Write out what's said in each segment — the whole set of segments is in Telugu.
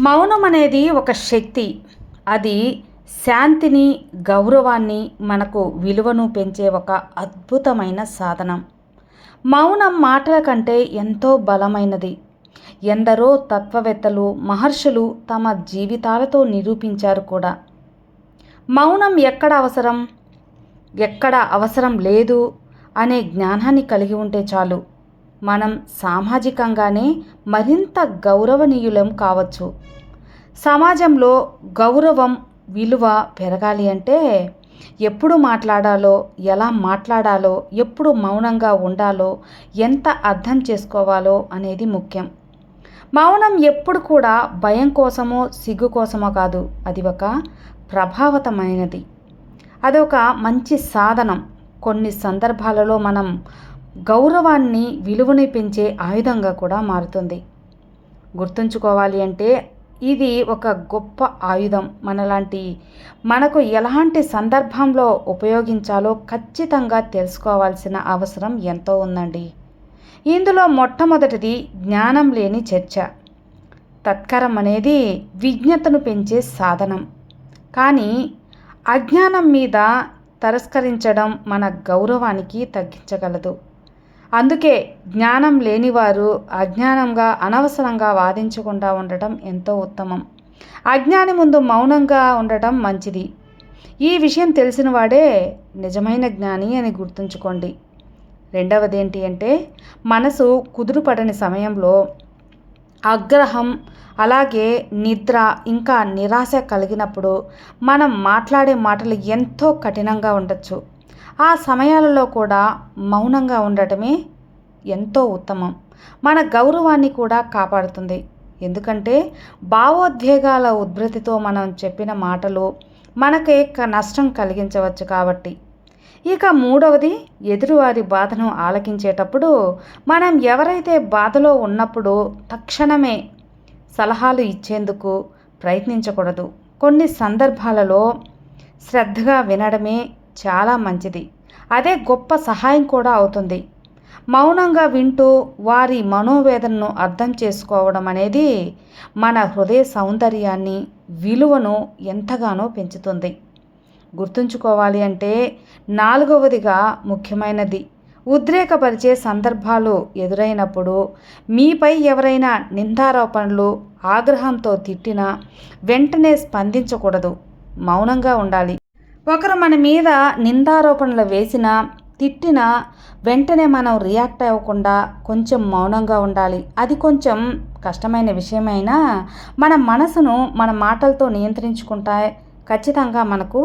మౌనం అనేది ఒక శక్తి. అది శాంతిని గౌరవాన్ని మనకు విలువను పెంచే ఒక అద్భుతమైన సాధనం. మౌనం మాటల కంటే ఎంతో బలమైనది. ఎందరో తత్వవేత్తలు మహర్షులు తమ జీవితాలతో నిరూపించారు కూడా. మౌనం ఎక్కడ అవసరం? ఎక్కడ అవసరం లేదు అనే జ్ఞానాన్ని కలిగి ఉంటే చాలు. మనం సామాజికంగానే మరింత గౌరవనీయులం కావచ్చు. సమాజంలో గౌరవం విలువ పెరగాలి అంటే ఎప్పుడు మాట్లాడాలో ఎలా మాట్లాడాలో ఎప్పుడు మౌనంగా ఉండాలో ఎంత అర్థం చేసుకోవాలో అనేది ముఖ్యం. మౌనం ఎప్పుడు కూడా భయం కోసమో సిగ్గు కోసమో కాదు. అది ఒక ప్రభావతమైనది. అదొక మంచి సాధనం. కొన్ని సందర్భాలలో మనం గౌరవాన్ని విలువని పెంచే ఆయుధంగా కూడా మారుతుంది. గుర్తుంచుకోవాలి అంటే ఇది ఒక గొప్ప ఆయుధం మనలాంటి మనకు ఎలాంటి సందర్భంలో ఉపయోగించాలో ఖచ్చితంగా తెలుసుకోవాల్సిన అవసరం ఎంతో ఉందండి. ఇందులో మొట్టమొదటిది జ్ఞానం లేని చర్చ. తత్కరం అనేది విజ్ఞతను పెంచే సాధనం. కానీ అజ్ఞానం మీద తిరస్కరించడం మన గౌరవానికి తగ్గించగలదు. అందుకే జ్ఞానం లేనివారు అజ్ఞానంగా అనవసరంగా వాదించకుండా ఉండటం ఎంతో ఉత్తమం. అజ్ఞాని ముందు మౌనంగా ఉండటం మంచిది. ఈ విషయం తెలిసిన వాడే నిజమైన జ్ఞాని అని గుర్తుంచుకోండి. రెండవది ఏంటి అంటే మనసు కుదురుపడని సమయంలో ఆగ్రహం అలాగే నిద్ర ఇంకా నిరాశ కలిగినప్పుడు మనం మాట్లాడే మాటలు ఎంతో కఠినంగా ఉండొచ్చు. ఆ సమయాలలో కూడా మౌనంగా ఉండటమే ఎంతో ఉత్తమం. మన గౌరవాన్ని కూడా కాపాడుతుంది. ఎందుకంటే భావోద్వేగాల ఉద్భృతితో మనం చెప్పిన మాటలు మనకే నష్టం కలిగించవచ్చు కాబట్టి. ఇక మూడవది ఎదురువారి బాధను ఆలకించేటప్పుడు మనం ఎవరైతే బాధలో ఉన్నప్పుడు తక్షణమే సలహాలు ఇచ్చేందుకు ప్రయత్నించకూడదు. కొన్ని సందర్భాలలో శ్రద్ధగా వినడమే చాలా మంచిది. అదే గొప్ప సహాయం కూడా అవుతుంది. మౌనంగా వింటూ వారి మనోవేదనను అర్థం చేసుకోవడం అనేది మన హృదయ సౌందర్యాన్ని విలువను ఎంతగానో పెంచుతుంది. గుర్తుంచుకోవాలి అంటే నాలుగవదిగా ముఖ్యమైనది. ఉద్రేకపరిచే సందర్భాలు ఎదురైనప్పుడు మీపై ఎవరైనా నిందారోపణలు ఆగ్రహంతో తిట్టినా వెంటనే స్పందించకూడదు. మౌనంగా ఉండాలి. ఒకరు మన మీద నిందారోపణలు వేసిన తిట్టిన వెంటనే మనం రియాక్ట్ అవ్వకుండా కొంచెం మౌనంగా ఉండాలి. అది కొంచెం కష్టమైన విషయమైనా మన మనసును మన మాటలతో నియంత్రించుకుంటా ఖచ్చితంగా మనకు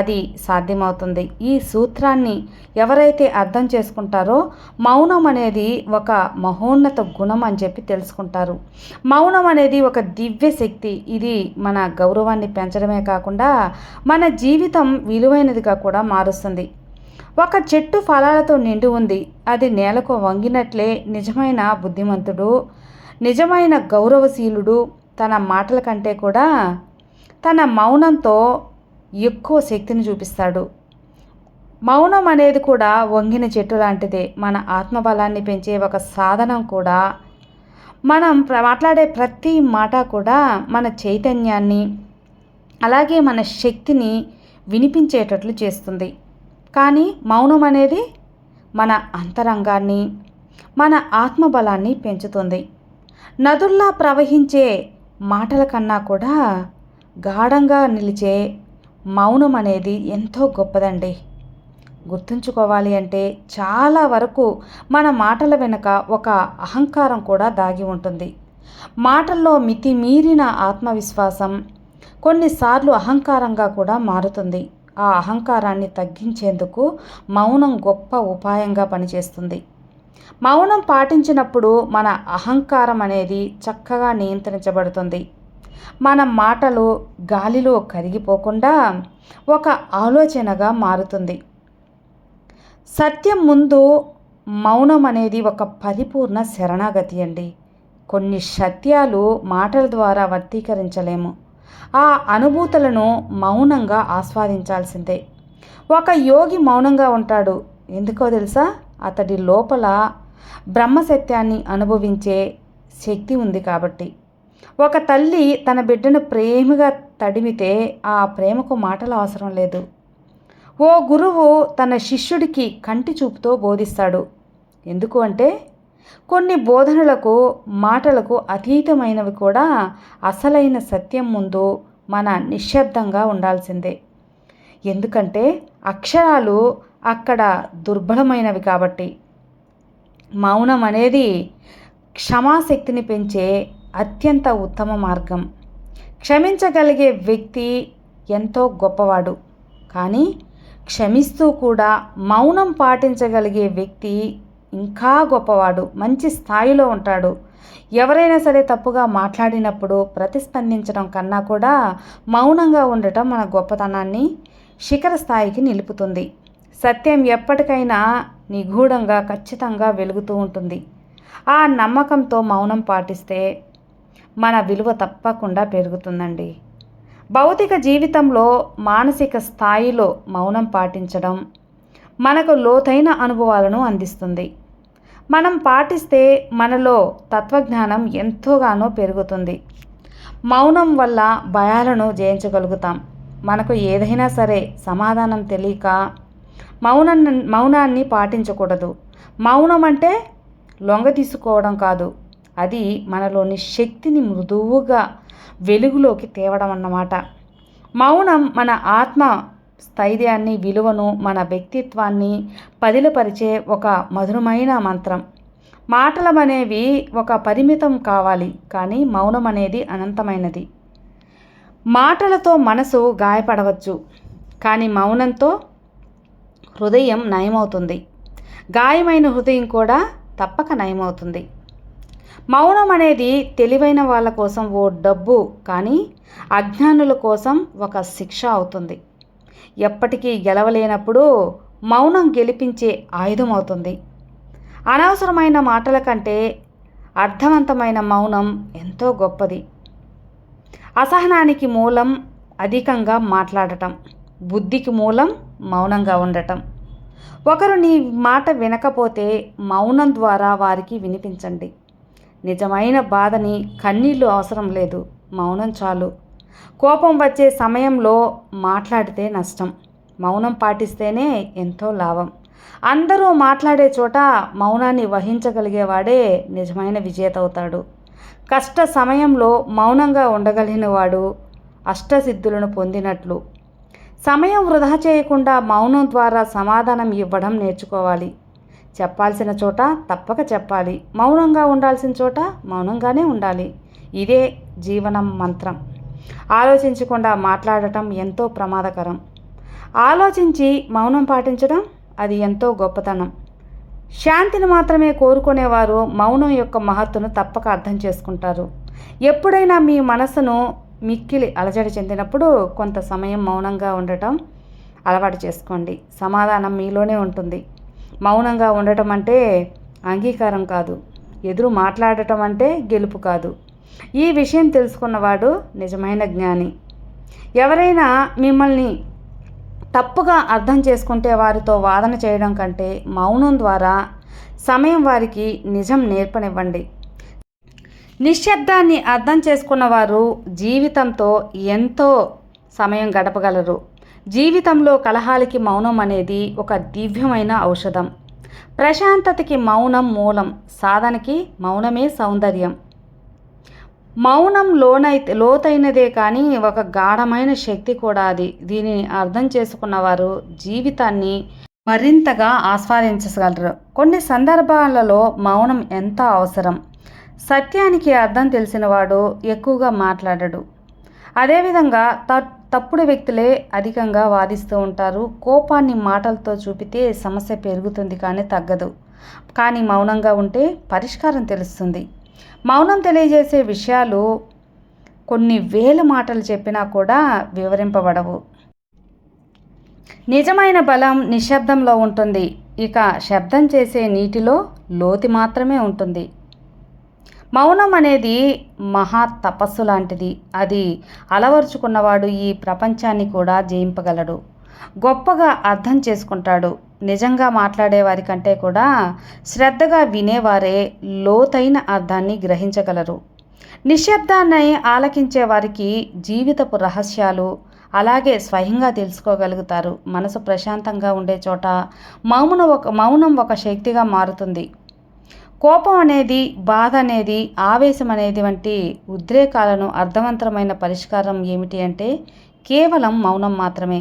అది సాధ్యమవుతుంది. ఈ సూత్రాన్ని ఎవరైతే అర్థం చేసుకుంటారో మౌనం అనేది ఒక మహోన్నత గుణం అని చెప్పి తెలుసుకుంటారు. మౌనం అనేది ఒక దివ్య శక్తి. ఇది మన గౌరవాన్ని పెంచడమే కాకుండా మన జీవితం విలువైనదిగా కూడా మారుస్తుంది. ఒక చెట్టు ఫలాలతో నిండి ఉంది. అది నేలకు వంగినట్లే నిజమైన బుద్ధిమంతుడు నిజమైన గౌరవశీలుడు తన మాటల కంటే కూడా తన మౌనంతో ఎక్కువ శక్తిని చూపిస్తాడు. మౌనం అనేది కూడా వంగిన చెట్టు లాంటిదే. మన ఆత్మబలాన్ని పెంచే ఒక సాధనం కూడా. మనం మాట్లాడే ప్రతి మాట కూడా మన చైతన్యాన్ని అలాగే మన శక్తిని వినిపించేటట్లు చేస్తుంది. కానీ మౌనం అనేది మన అంతరంగాన్ని మన ఆత్మబలాన్ని పెంచుతుంది. నదుల్లా ప్రవహించే మాటల కన్నా కూడా గాఢంగా నిలిచే మౌనం అనేది ఎంతో గొప్పదండి. గుర్తుంచుకోవాలి అంటే చాలా వరకు మన మాటల వెనుక ఒక అహంకారం కూడా దాగి ఉంటుంది. మాటల్లో మితిమీరిన ఆత్మవిశ్వాసం కొన్నిసార్లు అహంకారంగా కూడా మారుతుంది. ఆ అహంకారాన్ని తగ్గించేందుకు మౌనం గొప్ప ఉపాయంగా పనిచేస్తుంది. మౌనం పాటించినప్పుడు మన అహంకారం అనేది చక్కగా నియంత్రించబడుతుంది. మన మాటలు గాలిలో కరిగిపోకుండా ఒక ఆలోచనగా మారుతుంది. సత్యం ముందు మౌనం అనేది ఒక పరిపూర్ణ శరణాగతి అండి. కొన్ని సత్యాలు మాటల ద్వారా వర్తీకరించలేము. ఆ అనుభూతులను మౌనంగా ఆస్వాదించాల్సిందే. ఒక యోగి మౌనంగా ఉంటాడు. ఎందుకో తెలుసా? అతడి లోపల బ్రహ్మసత్యాన్ని అనుభవించే శక్తి ఉంది కాబట్టి. ఒక తల్లి తన బిడ్డను ప్రేమగా తడిమితే ఆ ప్రేమకు మాటలు అవసరం లేదు. ఓ గురువు తన శిష్యుడికి కంటి చూపుతో బోధిస్తాడు. ఎందుకు అంటే కొన్ని బోధనలకు మాటలకు అతీతమైనవి కూడా అసలైన సత్యం ముందు మన నిశ్శబ్దంగా ఉండాల్సిందే. ఎందుకంటే అక్షరాలు అక్కడ దుర్బలమైనవి కాబట్టి. మౌనం అనేది క్షమాశక్తిని పెంచే అత్యంత ఉత్తమ మార్గం. క్షమించగలిగే వ్యక్తి ఎంతో గొప్పవాడు. కానీ క్షమిస్తూ కూడా మౌనం పాటించగలిగే వ్యక్తి ఇంకా గొప్పవాడు. మంచి స్థాయిలో ఉంటాడు. ఎవరైనా సరే తప్పుగా మాట్లాడినప్పుడు ప్రతిస్పందించడం కన్నా కూడా మౌనంగా ఉండటం మన గొప్పతనాన్ని శిఖర స్థాయికి నిలుపుతుంది. సత్యం ఎప్పటికైనా నిగూఢంగా ఖచ్చితంగా వెలుగుతూ ఉంటుంది. ఆ నమ్మకంతో మౌనం పాటిస్తే మన విలువ తప్పకుండా పెరుగుతుందండి. భౌతిక జీవితంలో మానసిక స్థాయిలో మౌనం పాటించడం మనకు లోతైన అనుభవాలను అందిస్తుంది. మనం పాటిస్తే మనలో తత్వజ్ఞానం ఎంతోగానో పెరుగుతుంది. మౌనం వల్ల భయాలను జయించగలుగుతాం. మనకు ఏదైనా సరే సమాధానం తెలియక మౌనాన్ని మౌనాన్ని పాటించకూడదు. మౌనం అంటే లొంగ తీసుకోవడం కాదు. అది మనలోని శక్తిని మృదువుగా వెలుగులోకి తేవడం అన్నమాట. మౌనం మన ఆత్మ స్థైర్యాన్ని విలువను మన వ్యక్తిత్వాన్ని పదిలపరిచే ఒక మధురమైన మంత్రం. మాటలం అనేవి ఒక పరిమితం కావాలి కానీ మౌనం అనేది అనంతమైనది. మాటలతో మనసు గాయపడవచ్చు కానీ మౌనంతో హృదయం నయమవుతుంది. గాయమైన హృదయం కూడా తప్పక నయమవుతుంది. మౌనం అనేది తెలివైన వాళ్ళ కోసం ఓ డబ్బు కానీ అజ్ఞానుల కోసం ఒక శిక్ష అవుతుంది. ఎప్పటికీ గెలవలేనప్పుడు మౌనం గెలిపించే ఆయుధం అవుతుంది. అనవసరమైన మాటల కంటే అర్థవంతమైన మౌనం ఎంతో గొప్పది. అసహనానికి మూలం అధికంగా మాట్లాడటం బుద్ధికి మూలం మౌనంగా ఉండటం. ఒకరు నీ మాట వినకపోతే మౌనం ద్వారా వారికి వినిపించండి. నిజమైన బాధని కన్నీళ్ళు అవసరం లేదు. మౌనం చాలు. కోపం వచ్చే సమయంలో మాట్లాడితే నష్టం. మౌనం పాటిస్తేనే ఎంతో లాభం. అందరూ మాట్లాడే చోట మౌనాన్ని వహించగలిగేవాడే నిజమైన విజేత అవుతాడు కష్ట సమయంలో మౌనంగా ఉండగలిగిన వాడు అష్టసిద్ధులను పొందినట్లు. సమయం వృధా చేయకుండా మౌనం ద్వారా సమాధానం ఇవ్వడం నేర్చుకోవాలి. చెప్పాల్సిన చోట తప్పక చెప్పాలి. మౌనంగా ఉండాల్సిన చోట మౌనంగానే ఉండాలి. ఇదే జీవనం మంత్రం. ఆలోచించకుండా మాట్లాడటం ఎంతో ప్రమాదకరం. ఆలోచించి మౌనం పాటించడం అది ఎంతో గొప్పతనం. శాంతిని మాత్రమే కోరుకునేవారు మౌనం యొక్క మహత్తును తప్పక అర్థం చేసుకుంటారు. ఎప్పుడైనా మీ మనసును మిక్కిలి అలజడి చెందినప్పుడు కొంత సమయం మౌనంగా ఉండటం అలవాటు చేసుకోండి. సమాధానం మీలోనే ఉంటుంది. మౌనంగా ఉండటం అంటే అంగీకారం కాదు. ఎదురు మాట్లాడటం అంటే గెలుపు కాదు. ఈ విషయం తెలుసుకున్నవాడు నిజమైన జ్ఞాని. ఎవరైనా మిమ్మల్ని తప్పుగా అర్థం చేసుకుంటే వారితో వాదన చేయడం కంటే మౌనం ద్వారా సమయం వారికి నిజం నేర్పనివ్వండి. నిశ్శబ్దాన్ని అర్థం చేసుకున్న వారు జీవితంతో ఎంతో సమయం గడపగలరు. జీవితంలో కలహాలకి మౌనం అనేది ఒక దివ్యమైన ఔషధం. ప్రశాంతతకి మౌనం మూలం సాధనకి మౌనమే సౌందర్యం. మౌనం లోనైతే లోతైనదే కానీ ఒక గాఢమైన శక్తి కూడా అది. దీనిని అర్థం చేసుకున్నవారు జీవితాన్ని మరింతగా ఆస్వాదించగలరు. కొన్ని సందర్భాలలో మౌనం ఎంత అవసరం? సత్యానికి అర్థం తెలిసినవాడు ఎక్కువగా మాట్లాడడు. అదేవిధంగా త తప్పుడు వ్యక్తులే అధికంగా వాదిస్తూ ఉంటారు. కోపాన్ని మాటలతో చూపితే సమస్య పెరుగుతుంది కానీ తగ్గదు. కానీ మౌనంగా ఉంటే పరిష్కారం తెలుస్తుంది. మౌనం తెలియజేసే విషయాలు కొన్ని వేల మాటలు చెప్పినా కూడా వివరింపబడవు. నిజమైన బలం నిశ్శబ్దంలో ఉంటుంది. ఇక శబ్దం చేసే నీటిలో లోతి మాత్రమే ఉంటుంది. మౌనం అనేది మహా తపస్సు లాంటిది. అది అలవరుచుకున్నవాడు ఈ ప్రపంచాన్ని కూడా జయింపగలడు. గొప్పగా అర్థం చేసుకుంటాడు. నిజంగా మాట్లాడేవారి కంటే కూడా శ్రద్ధగా వినేవారే లోతైన అర్థాన్ని గ్రహించగలరు. నిశ్శబ్దాన్ని ఆలకించే వారికి జీవితపు రహస్యాలు అలాగే స్వయంగా తెలుసుకోగలుగుతారు. మనసు ప్రశాంతంగా ఉండే చోట మౌనం ఒక మౌనం ఒక శక్తిగా మారుతుంది. కోపం అనేది బాధ అనేది ఆవేశం అనేది వంటి ఉద్రేకాలను అర్థవంతరమైన పరిష్కారం ఏమిటి అంటే కేవలం మౌనం మాత్రమే.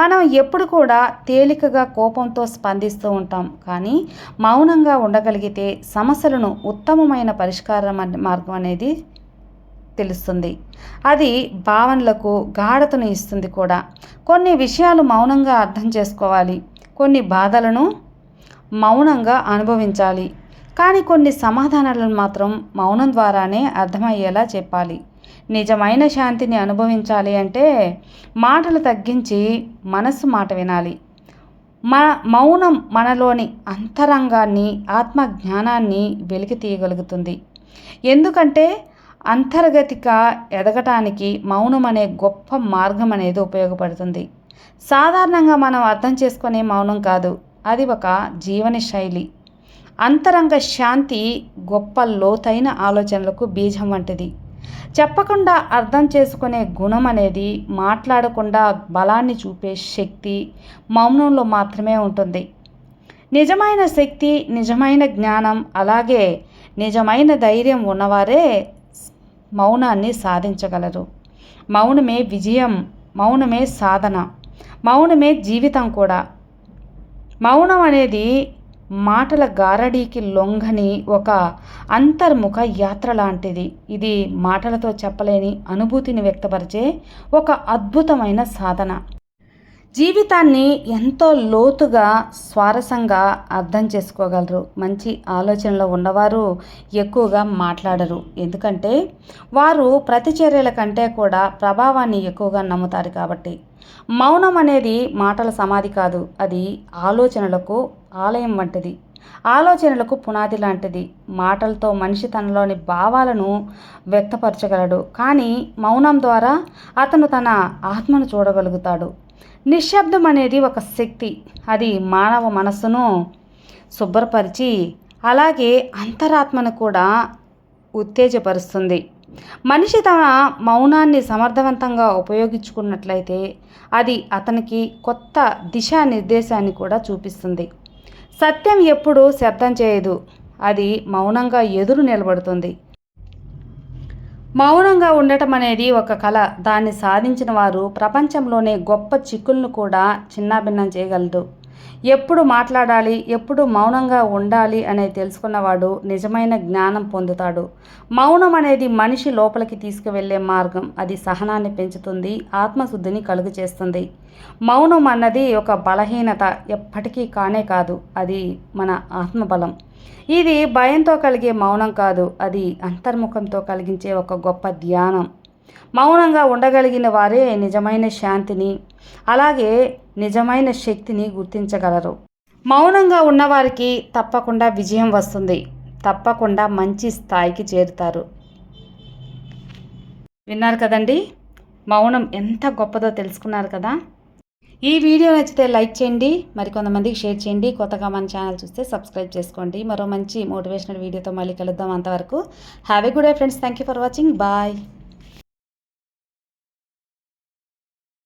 మనం ఎప్పుడు కూడా తేలికగా కోపంతో స్పందిస్తూ ఉంటాం. కానీ మౌనంగా ఉండగలిగితే సమస్యలను ఉత్తమమైన పరిష్కారం మార్గం అనేది తెలుస్తుంది. అది భావనలకు గాఢతను ఇస్తుంది కూడా. కొన్ని విషయాలు మౌనంగా అర్థం చేసుకోవాలి. కొన్ని బాధలను మౌనంగా అనుభవించాలి. కానీ కొన్ని సమాధానాలను మాత్రం మౌనం ద్వారానే అర్థమయ్యేలా చెప్పాలి. నిజమైన శాంతిని అనుభవించాలి అంటే మాటలు తగ్గించి మనస్సు మాట వినాలి. మన మౌనం మనలోని అంతరంగాన్ని ఆత్మ జ్ఞానాన్ని వెలికి తీయగలుగుతుంది. ఎందుకంటే అంతర్గతిక ఎదగటానికి మౌనం అనే గొప్ప మార్గం అనేది ఉపయోగపడుతుంది. సాధారణంగా మనం అర్థం చేసుకునే మౌనం కాదు అది ఒక జీవన శైలి. అంతరంగ శాంతి గొప్ప లోతైన ఆలోచనలకు బీజం వంటిది. చెప్పకుండా అర్థం చేసుకునే గుణం అనేది మాట్లాడకుండా బలాన్ని చూపే శక్తి మౌనంలో మాత్రమే ఉంటుంది. నిజమైన శక్తి నిజమైన జ్ఞానం అలాగే నిజమైన ధైర్యం ఉన్నవారే మౌనాన్ని సాధించగలరు. మౌనమే విజయం మౌనమే సాధన మౌనమే జీవితం కూడా. మౌనం అనేది మాటల గారడీకి లొంగని ఒక అంతర్ముఖ యాత్ర లాంటిది. ఇది మాటలతో చెప్పలేని అనుభూతిని వ్యక్తపరిచే ఒక అద్భుతమైన సాధన. జీవితాన్ని ఎంతో లోతుగా స్వారసంగా అర్థం చేసుకోగలరు. మంచి ఆలోచనలో ఉన్నవారు ఎక్కువగా మాట్లాడరు. ఎందుకంటే వారు ప్రతిచర్యల కంటే కూడా ప్రభావాన్ని ఎక్కువగా నమ్ముతారు కాబట్టి. మౌనం అనేది మాటల సమాధి కాదు అది ఆలోచనలకు ఆలయం వంటిది. ఆలోచనలకు పునాది లాంటిది. మాటలతో మనిషి తనలోని భావాలను వ్యక్తపరచగలడు కానీ మౌనం ద్వారా అతను తన ఆత్మను చూడగలుగుతాడు. నిశ్శబ్దం అనేది ఒక శక్తి అది మానవ మనస్సును శుభ్రపరిచి అలాగే అంతరాత్మను కూడా ఉత్తేజపరుస్తుంది. మనిషి తన మౌనాన్ని సమర్థవంతంగా ఉపయోగించుకున్నట్లయితే అది అతనికి కొత్త దిశానిర్దేశాన్ని కూడా చూపిస్తుంది. సత్యం ఎప్పుడు శబ్దం చేయదు. అది మౌనంగా ఎదురు నిలబడుతుంది. మౌనంగా ఉండటం అనేది ఒక కళ. దాన్ని సాధించిన వారు ప్రపంచంలోనే గొప్ప చిక్కులను కూడా చిన్నాభిన్నం చేయగలరు ఎప్పుడు మాట్లాడాలి ఎప్పుడు మౌనంగా ఉండాలి అనేది తెలుసుకున్నవాడు నిజమైన జ్ఞానం పొందుతాడు. మౌనం అనేది మనిషి లోపలికి తీసుకువెళ్ళే మార్గం. అది సహనాన్ని పెంచుతుంది ఆత్మశుద్ధిని కలుగు చేస్తుంది. మౌనం అన్నది ఒక బలహీనత ఎప్పటికీ కానే కాదు అది మన ఆత్మబలం. ఇది భయంతో కలిగే మౌనం కాదు అది అంతర్ముఖంతో కలిగించే ఒక గొప్ప ధ్యానం. మౌనంగా ఉండగలిగిన వారే నిజమైన శాంతిని. అలాగే నిజమైన శక్తిని గుర్తించగలరు. మౌనంగా ఉన్నవారికి తప్పకుండా విజయం వస్తుంది. తప్పకుండా మంచి స్థాయికి చేరుతారు. విన్నారు కదండి? మౌనం ఎంత గొప్పదో తెలుసుకున్నారు కదా? ఈ వీడియో నచ్చితే లైక్ చేయండి మరి కొంతమందికి షేర్ చేయండి. కొత్తగా మన ఛానల్ చూస్తే సబ్స్క్రైబ్ చేసుకోండి. మరో మంచి మోటివేషనల్ వీడియోతో మళ్ళీ కలుద్దాం అంతవరకు. Have a good day friends thank you for watching bye